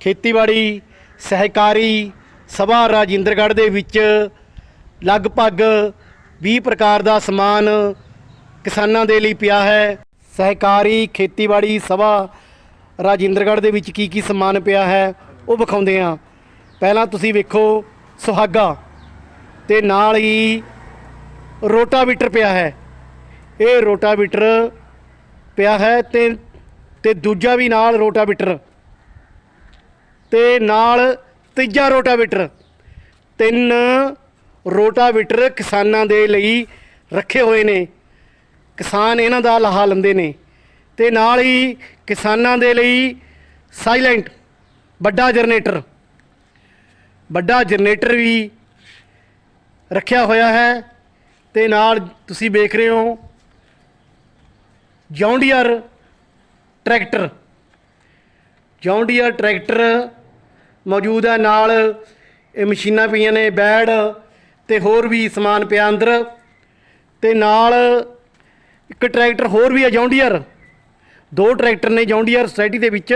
ਖੇਤੀਬਾੜੀ, ਸਹਿਕਾਰੀ ਸਭਾ ਰਾਜਿੰਦਰਗੜ੍ਹ ਦੇ ਵਿੱਚ ਲਗਭਗ 20 ਪ੍ਰਕਾਰ ਦਾ ਸਮਾਨ ਕਿਸਾਨਾਂ ਦੇ ਲਈ ਪਿਆ ਹੈ। ਸਹਿਕਾਰੀ ਖੇਤੀਬਾੜੀ ਸਭਾ ਰਾਜਿੰਦਰਗੜ੍ਹ ਦੇ ਵਿੱਚ ਕੀ ਕੀ ਸਮਾਨ ਪਿਆ ਹੈ, ਉਹ ਵਿਖਾਉਂਦੇ ਹਾਂ। ਪਹਿਲਾਂ ਤੁਸੀਂ ਵੇਖੋ ਸੁਹਾਗਾ ਤੇ ਨਾਲ ਹੀ ਰੋਟਾਵੀਟਰ ਪਿਆ ਹੈ। ਇਹ ਰੋਟਾਵੀਟਰ ਪਿਆ ਹੈ ਤੇ ਤੇ ਦੂਜਾ ਵੀ ਨਾਲ ਰੋਟਾਵੀਟਰ ਤੇ ਨਾਲ ਤੀਜਾ ਰੋਟਾਵੀਟਰ। ਤਿੰਨ ਰੋਟਾਵੀਟਰ ਕਿਸਾਨਾਂ ਦੇ ਲਈ ਰੱਖੇ ਹੋਏ ਨੇ। ਕਿਸਾਨ ਇਹਨਾਂ ਦਾ ਲਾਹਾ ਲੈਂਦੇ ਨੇ। ਤੇ ਨਾਲ ਹੀ ਕਿਸਾਨਾਂ ਦੇ ਲਈ ਸਾਇਲੈਂਟ ਵੱਡਾ ਜਨਰੇਟਰ। ਵੱਡਾ ਜਨਰੇਟਰ ਵੀ ਰੱਖਿਆ ਹੋਇਆ ਹੈ। ਤੇ ਨਾਲ ਤੁਸੀਂ ਵੇਖ ਰਹੇ ਹੋ ਜੌਂਡੀਅਰ ਟਰੈਕਟਰ। ਜੌਂਡੀਅਰ ਟਰੈਕਟਰ ਮੌਜੂਦ ਹੈ ਨਾਲ। ਇਹ ਮਸ਼ੀਨਾਂ ਪਈਆਂ ਨੇ ਬੈਡ ਤੇ ਹੋਰ ਵੀ ਸਮਾਨ ਪਿਆ ਅੰਦਰ। ਤੇ ਨਾਲ ਇੱਕ ਟਰੈਕਟਰ ਹੋਰ ਵੀ ਹੈ ਜੌਂਡੀਅਰ। ਦੋ ਟਰੈਕਟਰ ਨੇ ਜੌਂਡੀਅਰ ਸੋਸਾਇਟੀ ਦੇ ਵਿੱਚ।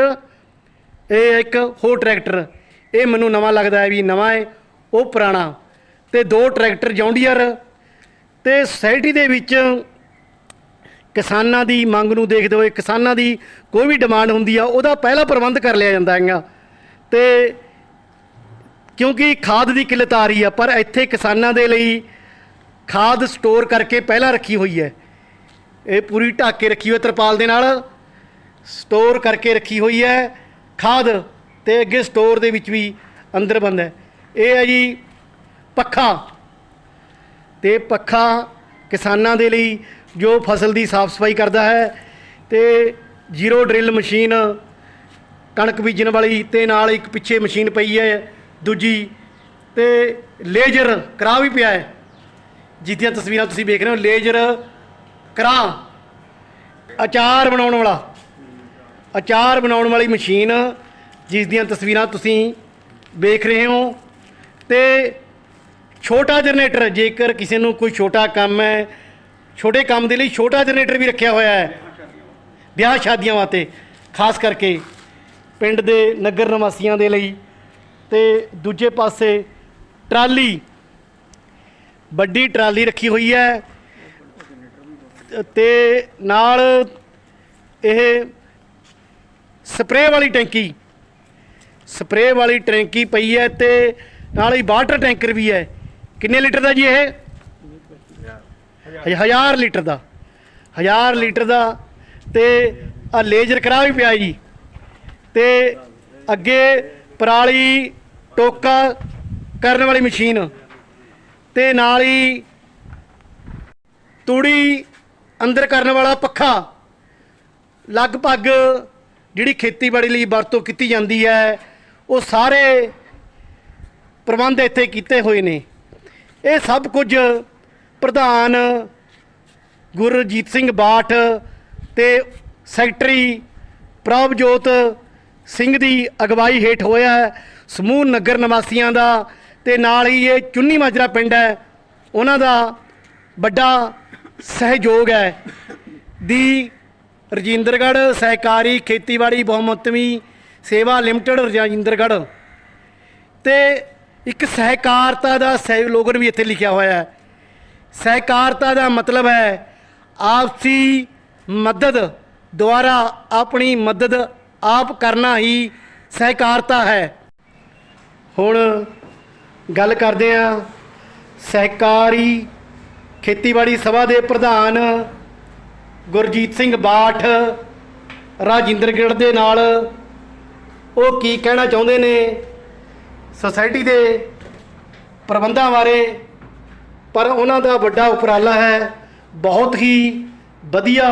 ਇਹ ਇੱਕ ਹੋਰ ਟਰੈਕਟਰ। ਇਹ ਮੈਨੂੰ ਨਵਾਂ ਲੱਗਦਾ ਹੈ ਵੀ ਨਵਾਂ ਹੈ, ਉਹ ਪੁਰਾਣਾ। ਤੇ ਦੋ ਟਰੈਕਟਰ ਜੌਂਡੀਅਰ। ਤੇ ਸੋਸਾਇਟੀ ਦੇ ਵਿੱਚ ਕਿਸਾਨਾਂ ਦੀ ਮੰਗ ਨੂੰ ਦੇਖਦੇ ਹੋਏ ਕਿਸਾਨਾਂ ਦੀ ਕੋਈ ਵੀ ਡਿਮਾਂਡ ਹੁੰਦੀ ਆ, ਉਹਦਾ ਪਹਿਲਾ ਪ੍ਰਬੰਧ ਕਰ ਲਿਆ ਜਾਂਦਾ ਹੈਗਾ। ਤੇ ਕਿਉਂਕਿ ਖਾਦ ਦੀ ਕਿੱਲਤ ਆ ਰਹੀ ਆ, ਪਰ ਇੱਥੇ ਕਿਸਾਨਾਂ ਦੇ ਲਈ ਖਾਦ ਸਟੋਰ ਕਰਕੇ ਪਹਿਲਾਂ ਰੱਖੀ ਹੋਈ ਹੈ। ਇਹ ਪੂਰੀ ਢੱਕ ਕੇ ਰੱਖੀ ਹੋਈ ਤਰਪਾਲ ਦੇ ਨਾਲ ਸਟੋਰ ਕਰਕੇ ਰੱਖੀ ਹੋਈ ਹੈ ਖਾਦ ਤੇ ਅੱਗੇ ਸਟੋਰ ਦੇ ਵਿੱਚ ਵੀ ਅੰਦਰ ਬੰਦ ਹੈ। ਇਹ ਹੈ ਜੀ ਪੱਖਾ। ਤੇ ਪੱਖਾ ਕਿਸਾਨਾਂ ਦੇ ਲਈ ਜੋ ਫਸਲ ਦੀ ਸਾਫ਼ ਸਫ਼ਾਈ ਕਰਦਾ ਹੈ ਤੇ ਜ਼ੀਰੋ ਡਰਿਲ ਮਸ਼ੀਨ ਕਣਕ ਬੀਜਣ ਵਾਲੀ ਤੇ ਨਾਲ ਇੱਕ ਪਿੱਛੇ ਮਸ਼ੀਨ ਪਈ ਹੈ, ਦੂਜੀ ਤੇ ਲੇਜ਼ਰ ਕਰਾ ਵੀ ਪਿਆ ਹੈ। ਜਿਹਦੀਆਂ ਤਸਵੀਰਾਂ ਤੁਸੀਂ ਵੇਖ ਰਹੇ ਹੋ, ਲੇਜ਼ਰ ਕਰਾ ਅਚਾਰ ਬਣਾਉਣ ਵਾਲਾ, ਅਚਾਰ ਬਣਾਉਣ ਵਾਲੀ ਮਸ਼ੀਨ ਜਿਸ ਦੀਆਂ ਤਸਵੀਰਾਂ ਤੁਸੀਂ ਵੇਖ ਰਹੇ ਹੋ। ਤੇ ਛੋਟਾ ਜਨਰੇਟਰ, ਜੇਕਰ ਕਿਸੇ ਨੂੰ ਕੋਈ ਛੋਟਾ ਕੰਮ ਹੈ, ਛੋਟੇ ਕੰਮ ਦੇ ਲਈ ਛੋਟਾ ਜਨਰੇਟਰ ਵੀ ਰੱਖਿਆ ਹੋਇਆ ਹੈ, ਵਿਆਹ ਸ਼ਾਦੀਆਂ ਵਾਸਤੇ, ਖਾਸ ਕਰਕੇ ਪਿੰਡ ਦੇ ਨਗਰ ਨਿਵਾਸੀਆਂ ਦੇ ਲਈ ਤੇ ਦੂਜੇ ਪਾਸੇ ਟਰਾਲੀ, ਵੱਡੀ ਟਰਾਲੀ ਰੱਖੀ ਹੋਈ ਹੈ ਤੇ ਨਾਲ ਇਹ ਸਪਰੇਅ ਵਾਲੀ ਟੈਂਕੀ, ਸਪਰੇਅ ਵਾਲੀ ਟੈਂਕੀ ਪਈ ਹੈ ਤੇ ਨਾਲ ਹੀ ਵਾਟਰ ਟੈਂਕਰ ਵੀ ਹੈ। ਕਿੰਨੇ ਲੀਟਰ ਦਾ ਜੀ ਇਹ? ਹਜ਼ਾਰ- ਹਜ਼ਾਰ ਲੀਟਰ ਦਾ। ਹਜ਼ਾਰ ਲੀਟਰ ਦਾ ਤੇ ਆ ਲੇਜ਼ਰ ਕਰਾ ਵੀ ਪਿਆ ਜੀ। ਤੇ ਅੱਗੇ ਪਰਾਲੀ ਟੋਕਾ ਕਰਨ ਵਾਲੀ ਮਸ਼ੀਨ ਤੇ ਨਾਲ ਹੀ ਤੂੜੀ ਅੰਦਰ ਕਰਨ ਵਾਲਾ ਪੱਖਾ। ਲਗਭਗ ਜਿਹੜੀ ਖੇਤੀਬਾੜੀ ਲਈ ਵਰਤੋਂ ਕੀਤੀ ਜਾਂਦੀ ਹੈ, ਉਹ ਸਾਰੇ ਪ੍ਰਬੰਧ ਇੱਥੇ ਕੀਤੇ ਹੋਏ ਨੇ। ਇਹ ਸਭ ਕੁਝ ਪ੍ਰਧਾਨ ਗੁਰਜੀਤ ਸਿੰਘ ਬਾਠ ਤੇ ਸੈਕਟਰੀ ਪ੍ਰਭਜੋਤ ਸਿੰਘ ਦੀ ਅਗਵਾਈ ਹੇਠ ਹੋਇਆ ਹੈ। ਸਮੂਹ ਨਗਰ ਨਿਵਾਸੀਆਂ ਦਾ ਤੇ ਨਾਲ ਹੀ ਇਹ ਚੁੰਨੀ ਮਾਜਰਾ ਪਿੰਡ ਹੈ। ਉਹਨਾਂ ਦਾ ਵੱਡਾ ਸਹਿਯੋਗ ਹੈ। ਦੀ ਰਜਿੰਦਰਗੜ੍ਹ ਸਹਿਕਾਰੀ ਖੇਤੀਬਾੜੀ ਬਹੁਮਤਵੀ ਸੇਵਾ ਲਿਮਟਿਡ ਰਜਿੰਦਰਗੜ੍ਹ ਤੇ ਇੱਕ ਸਹਿਕਾਰਤਾ ਦਾ ਸਲੋਗਨ ਵੀ ਇੱਥੇ ਲਿਖਿਆ ਹੋਇਆ ਹੈ। ਸਹਿਕਾਰਤਾ ਦਾ ਮਤਲਬ ਹੈ ਆਪਸੀ ਮਦਦ ਦੁਆਰਾ ਆਪਣੀ ਮਦਦ ਆਪ ਕਰਨਾ ਹੀ ਸਹਿਕਾਰਤਾ ਹੈ। ਹੁਣ ਗੱਲ ਕਰਦੇ ਹਾਂ ਸਹਿਕਾਰੀ ਖੇਤੀਬਾੜੀ ਸਭਾ ਦੇ ਪ੍ਰਧਾਨ ਗੁਰਜੀਤ ਸਿੰਘ ਬਾਠ ਰਾਜਿੰਦਰ ਰਾਜਿੰਦਰਗੜ੍ਹ ਦੇ ਨਾਲ। ਉਹ ਕੀ ਕਹਿਣਾ ਚਾਹੁੰਦੇ ਨੇ ਸੁਸਾਇਟੀ ਦੇ ਪ੍ਰਬੰਧਾਂ ਬਾਰੇ? ਪਰ ਉਹਨਾਂ ਦਾ ਵੱਡਾ ਉਪਰਾਲਾ ਹੈ, ਬਹੁਤ ਹੀ ਵਧੀਆ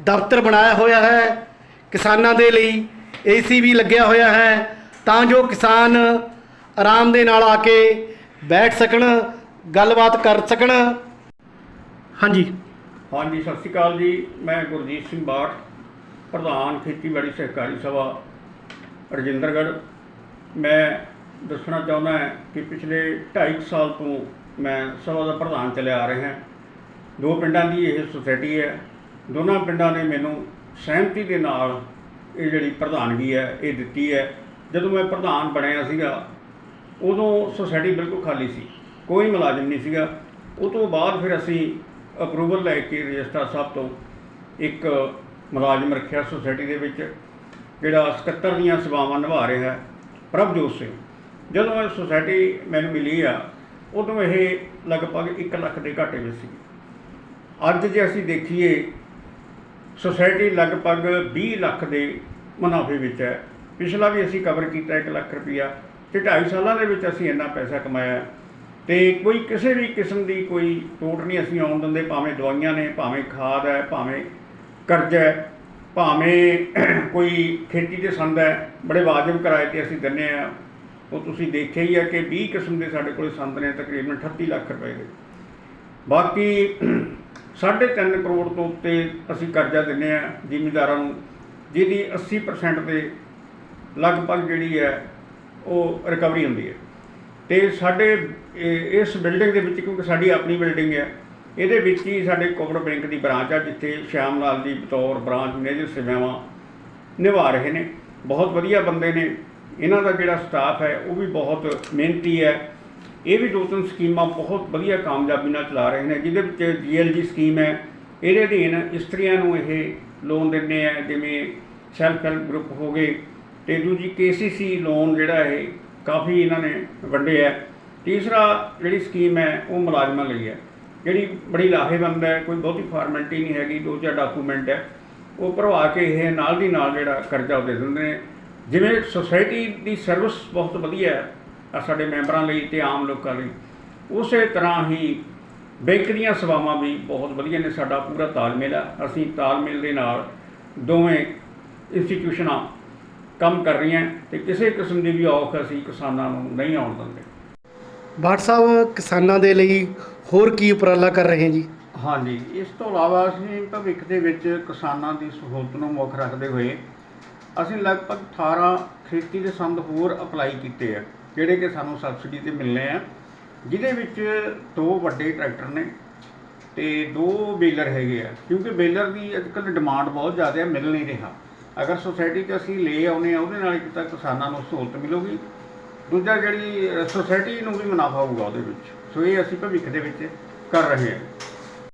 ਦਫ਼ਤਰ ਬਣਾਇਆ ਹੋਇਆ ਹੈ। ਕਿਸਾਨਾਂ ਦੇ ਲਈ ਏਸੀ ਵੀ ਲੱਗਿਆ ਹੋਇਆ ਹੈ, ਤਾਂ ਜੋ ਕਿਸਾਨ ਆਰਾਮ ਦੇ ਨਾਲ ਆ ਕੇ ਬੈਠ ਸਕਣ, ਗੱਲਬਾਤ ਕਰ ਸਕਣ। ਹਾਂਜੀ। ਹਾਂਜੀ, ਸਤਿ ਸ਼੍ਰੀ ਅਕਾਲ ਜੀ। ਮੈਂ ਗੁਰਜੀਤ ਸਿੰਘ ਬਾਠ, ਪ੍ਰਧਾਨ ਖੇਤੀਬਾੜੀ ਸਹਿਕਾਰੀ ਸਭਾ, ਰਜਿੰਦਰਗੜ੍ਹ। ਮੈਂ ਦੱਸਣਾ ਚਾਹੁੰਦਾ ਹਾਂ ਕਿ ਪਿਛਲੇ 2.5 ਸਾਲ ਤੋਂ ਮੈਂ ਸਭਾ ਦਾ ਪ੍ਰਧਾਨ ਚੱਲਿਆ ਆ ਰਿਹਾ। ਦੋ ਪਿੰਡਾਂ ਦੀ ਇਹ ਸੁਸਾਇਟੀ ਹੈ। ਦੋਨਾਂ ਪਿੰਡਾਂ ਨੇ ਮੈਨੂੰ ਸਹਿਮਤੀ ਦੇ ਨਾਲ ਇਹ ਜਿਹੜੀ ਪ੍ਰਧਾਨਗੀ ਹੈ, ਇਹ ਦਿੱਤੀ ਹੈ। ਜਦੋਂ ਮੈਂ ਪ੍ਰਧਾਨ ਬਣਿਆ ਸੀਗਾ, ਉਦੋਂ ਸੁਸਾਇਟੀ ਬਿਲਕੁਲ ਖਾਲੀ ਸੀ। ਕੋਈ ਮੁਲਾਜ਼ਮ ਨਹੀਂ ਸੀਗਾ। ਉਹ ਤੋਂ ਬਾਅਦ ਫਿਰ ਅਸੀਂ ਅਪਰੂਵਲ ਲੈ ਕੇ ਰਜਿਸਟਰ ਸਾਹਿਬ ਤੋਂ ਇੱਕ ਮੁਲਾਜ਼ਮ ਰੱਖਿਆ ਸੁਸਾਇਟੀ ਦੇ ਵਿੱਚ, ਜਿਹੜਾ ਸਕੱਤਰ ਦੀਆਂ ਸੇਵਾਵਾਂ ਨਿਭਾ ਰਿਹਾ ਹੈ, ਪ੍ਰਭਜੋਤ ਸਿੰਘ। ਜਦੋਂ ਇਹ ਸੁਸਾਇਟੀ ਮੈਨੂੰ ਮਿਲੀ ਆ, ਉਦੋਂ ਇਹ ਲਗਭਗ 1 ਲੱਖ ਦੇ ਘਾਟੇ ਵਿੱਚ ਸੀ। ਅੱਜ ਜੇ ਅਸੀਂ ਦੇਖੀਏ ਸੁਸਾਇਟੀ ਲਗਭਗ 20 ਲੱਖ ਦੇ ਮੁਨਾਫੇ ਵਿੱਚ ਹੈ। ਪਿਛਲਾ ਵੀ ਅਸੀਂ ਕਵਰ ਕੀਤਾ 1 ਲੱਖ ਰੁਪਈਆ ਤੇ 2.5 ਸਾਲਾਂ ਦੇ ਵਿੱਚ ਅਸੀਂ ਇੰਨਾ ਪੈਸਾ ਕਮਾਇਆ ਹੈ। ਤੇ ਕੋਈ ਕਿਸੇ ਵੀ ਕਿਸਮ ਦੀ ਕੋਈ ਟੋਟ ਨਹੀਂ ਅਸੀਂ ਆਉਣ ਦਿੰਦੇ, ਭਾਵੇਂ ਦਵਾਈਆਂ ਨੇ, ਭਾਵੇਂ ਖਾਦ ਹੈ, ਭਾਵੇਂ ਕਰਜ਼ਾ ਹੈ, ਭਾਵੇਂ ਕੋਈ ਖੇਤੀ ਦੇ ਸੰਦ ਹੈ, ਬੜੇ ਵਾਜਬ ਕਿਰਾਏ ਤੇ ਅਸੀਂ ਦਿੰਨੇ ਆ ਉਹ ਤੁਸੀਂ ਦੇਖਿਆ ਹੀ ਹੈ ਕਿ 20 ਕਿਸਮ ਦੇ ਸਾਡੇ ਕੋਲ ਸੰਦ ਨੇ, ਤਕਰੀਬਨ 38 ਲੱਖ ਰੁਪਏ ਦੇ। ਬਾਕੀ 3.5 ਕਰੋੜ ਤੋਂ ਉੱਤੇ ਅਸੀਂ ਕਰਜ਼ਾ ਦਿੰਨੇ ਆ ਜ਼ਿਮੀਂਦਾਰਾਂ ਨੂੰ, ਜਿਹਦੀ 80% ਦੇ ਲਗਭਗ ਜਿਹੜੀ ਹੈ ਉਹ ਰਿਕਵਰੀ ਹੁੰਦੀ ਹੈ। ਤੇ ਸਾਡੇ ਇਸ ਬਿਲਡਿੰਗ ਦੇ ਵਿੱਚ ਕਿਉਂਕਿ ਸਾਡੀ ਆਪਣੀ ਬਿਲਡਿੰਗ ਹੈ, ਇਹਦੇ ਵਿੱਚ ਹੀ ਸਾਡੇ ਕੋਪਰ ਬੈਂਕ ਦੀ ਬ੍ਰਾਂਚ ਆ, ਜਿੱਥੇ ਸ਼ਿਆਮ ਲਾਲ ਜੀ ਬਤੌਰ ਬ੍ਰਾਂਚ ਮੈਨੇਜਰ ਸੇਵਾਵਾਂ ਨਿਭਾ ਰਹੇ ਨੇ। ਬਹੁਤ ਵਧੀਆ ਬੰਦੇ ਨੇ। ਇਹਨਾਂ ਦਾ ਜਿਹੜਾ ਸਟਾਫ ਹੈ, ਉਹ ਵੀ ਬਹੁਤ ਮਿਹਨਤੀ ਹੈ। ਇਹ ਵੀ ਦੋ ਤਿੰਨ ਸਕੀਮਾਂ ਬਹੁਤ ਵਧੀਆ ਕਾਮਯਾਬੀ ਨਾਲ ਚਲਾ ਰਹੇ ਨੇ, ਜਿਹਦੇ ਵਿੱਚ ਜੀਐਲਜੀ ਸਕੀਮ ਹੈ। ਇਹਦੇ ਅਧੀਨ ਇਸਤਰੀਆਂ ਨੂੰ ਇਹ ਲੋਨ ਦਿੰਦੇ ਆ, ਜਿਵੇਂ ਸੈਲਫ ਹੈਲਪ ਗਰੁੱਪ ਹੋ ਗਏ ਤੇ ਦੂਜੀ ਕੇਸੀਸੀ ਲੋਨ ਜਿਹੜਾ ਇਹ ਕਾਫੀ ਇਹਨਾਂ ਨੇ ਵੰਡੇ ਹੈ ਤੀਸਰਾ ਜਿਹੜੀ ਸਕੀਮ ਹੈ, ਉਹ ਮੁਲਾਜ਼ਮਾਂ ਲਈ ਹੈ। ਜਿਹੜੀ ਬੜੀ ਲਾਹੇਵੰਦ ਹੈ, ਕੋਈ ਬਹੁਤੀ ਫਾਰਮੈਲਿਟੀ ਨਹੀਂ ਹੈਗੀ, ਦੋ ਚਾਰ ਡਾਕੂਮੈਂਟ ਹੈ। ਉਹ ਭਰਵਾ ਕੇ ਇਹ ਨਾਲ ਦੀ ਨਾਲ ਜਿਹੜਾ ਕਰਜ਼ਾ ਉਹ ਦੇ ਦਿੰਦੇ ਨੇ। ਜਿਵੇਂ ਸੁਸਾਇਟੀ ਦੀ ਸਰਵਿਸ ਬਹੁਤ ਵਧੀਆ ਹੈ ਸਾਡੇ ਮੈਂਬਰਾਂ ਲਈ ਤੇ ਆਮ ਲੋਕਾਂ ਲਈ। ਉਸੇ ਤਰ੍ਹਾਂ ਹੀ ਬੈਂਕ ਦੀਆਂ ਸੇਵਾਵਾਂ ਵੀ ਬਹੁਤ ਵਧੀਆ ਨੇ ਸਾਡਾ ਪੂਰਾ ਤਾਲਮੇਲ ਹੈ ਅਸੀਂ ਤਾਲਮੇਲ ਦੇ ਨਾਲ ਦੋਵੇਂ ਇੰਸਟੀਟਿਊਸ਼ਨਾਂ ਕੰਮ ਕਰ ਰਹੀਆਂ ਤੇ ਕਿਸੇ ਕਿਸਮ ਦੀ ਵੀ ਔਖ ਅਸੀਂ ਕਿਸਾਨਾਂ ਨੂੰ ਨਹੀਂ ਆਉਣ ਦਿੰਦੇ। ਬਾਠ ਸਾਹਿਬ ਕਿਸਾਨਾਂ ਦੇ ਲਈ ਹੋਰ ਕੀ ਉਪਰਾਲਾ ਕਰ ਰਹੇ ਜੀ? ਹਾਂਜੀ ਇਸ ਤੋਂ ਇਲਾਵਾ ਅਸੀਂ ਭਵਿੱਖ ਦੇ ਵਿੱਚ ਕਿਸਾਨਾਂ ਦੀ ਸਹੂਲਤ ਨੂੰ ਮੁੱਖ ਰੱਖਦੇ ਹੋਏ ਅਸੀਂ ਲਗਭਗ 18 ਖੇਤੀ ਦੇ ਸੰਦ ਹੋਰ ਅਪਲਾਈ ਕੀਤੇ ਆ। ਜਿਹੜੇ ਕਿ ਸਾਨੂੰ ਸਬਸਿਡੀ ਤੇ ਮਿਲਨੇ ਆ, ਜਿਹਦੇ ਵਿੱਚ ਦੋ ਵੱਡੇ ਟਰੈਕਟਰ ਨੇ ਤੇ ਦੋ ਬੇਲਰ ਹੈਗੇ ਆ, ਕਿਉਂਕਿ ਬੇਲਰ ਦੀ ਅੱਜਕੱਲ੍ਹ ਡਿਮਾਂਡ ਬਹੁਤ ਜ਼ਿਆਦਾ ਹੈ ਮਿਲ ਨਹੀਂ ਰਿਹਾ। ਅਗਰ ਸੋਸਾਇਟੀ 'ਚ ਅਸੀਂ ਲੈ ਆਉਨੇ ਆ ਉਹਦੇ ਨਾਲ ਇੱਕ ਤਾਂ ਕਿਸਾਨਾਂ ਨੂੰ ਸਹੂਲਤ ਮਿਲੂਗੀ, ਦੂਜਾ ਜਿਹੜੀ ਸੁਸਾਇਟੀ ਨੂੰ ਵੀ ਮੁਨਾਫਾ ਹੋਊਗਾ ਉਹਦੇ ਵਿੱਚ। ਸੋ ਇਹ ਅਸੀਂ ਭਵਿੱਖ ਦੇ ਵਿੱਚ ਕਰ ਰਹੇ ਹਾਂ।